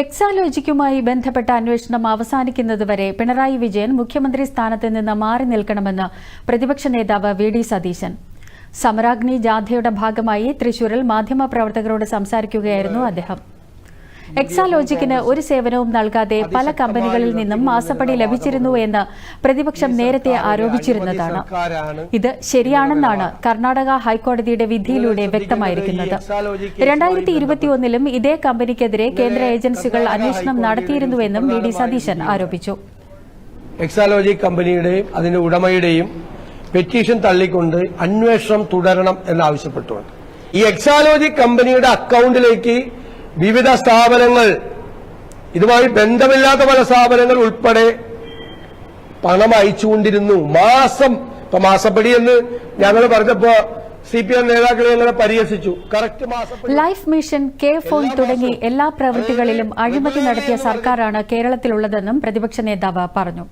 എക്സാലോജിക്കുമായി ബന്ധപ്പെട്ട അന്വേഷണം അവസാനിക്കുന്നതുവരെ പിണറായി വിജയൻ മുഖ്യമന്ത്രി സ്ഥാനത്ത് നിന്ന് മാറി നിൽക്കണമെന്ന് പ്രതിപക്ഷ നേതാവ് വി ഡി സതീശൻ. സമരാഗ്നി ജാഥയുടെ ഭാഗമായി തൃശൂരിൽ മാധ്യമപ്രവർത്തകരോട് സംസാരിക്കുകയായിരുന്നു അദ്ദേഹം. എക്സാലോജിക്കിന് ഒരു സേവനവും നൽകാതെ പല കമ്പനികളിൽ നിന്നും മാസപ്പടി ലഭിച്ചിരുന്നു എന്ന് പ്രതിപക്ഷം നേരത്തെ ആരോപിച്ചിരുന്നതാണ്. ഇത് ശരിയാണെന്നാണ് കർണാടക ഹൈക്കോടതിയുടെ വിധിയിലൂടെ വ്യക്തമായിരിക്കുന്നത്. രണ്ടായിരത്തി ഇരുപത്തിയൊന്നിലും ഇതേ കമ്പനിക്കെതിരെ കേന്ദ്ര ഏജൻസികൾ അന്വേഷണം നടത്തിയിരുന്നുവെന്നും വി ഡി സതീശൻ ആരോപിച്ചു. എക്സാലോജി കമ്പനിയുടെയും അതിന്റെ ഉടമയുടെയും പെറ്റീഷൻ തള്ളിക്കൊണ്ട് അന്വേഷണം തുടരണം എന്നാവശ്യപ്പെട്ടുകൊണ്ട്. ഈ എക്സാലോജി കമ്പനിയുടെ അക്കൗണ്ടിലേക്ക് വിവിധ സ്ഥാപനങ്ങൾ ഇതുമായി ബന്ധമില്ലാത്ത പല സ്ഥാപനങ്ങൾ ഉൾപ്പെടെ പണം അയച്ചുകൊണ്ടിരുന്നു. മാസം ഇപ്പൊ മാസപ്പടി എന്ന് ഞങ്ങൾ പറഞ്ഞപ്പോ സി പി എം നേതാക്കളെ ഞങ്ങളെ പരിഹസിച്ചു. കറക്റ്റ് മാസം ലൈഫ് മിഷൻ കെ ഫോൺ തുടങ്ങി എല്ലാ പ്രവൃത്തികളിലും അഴിമതി നടത്തിയ സർക്കാരാണ് കേരളത്തിലുള്ളതെന്നും പ്രതിപക്ഷ നേതാവ് പറഞ്ഞു.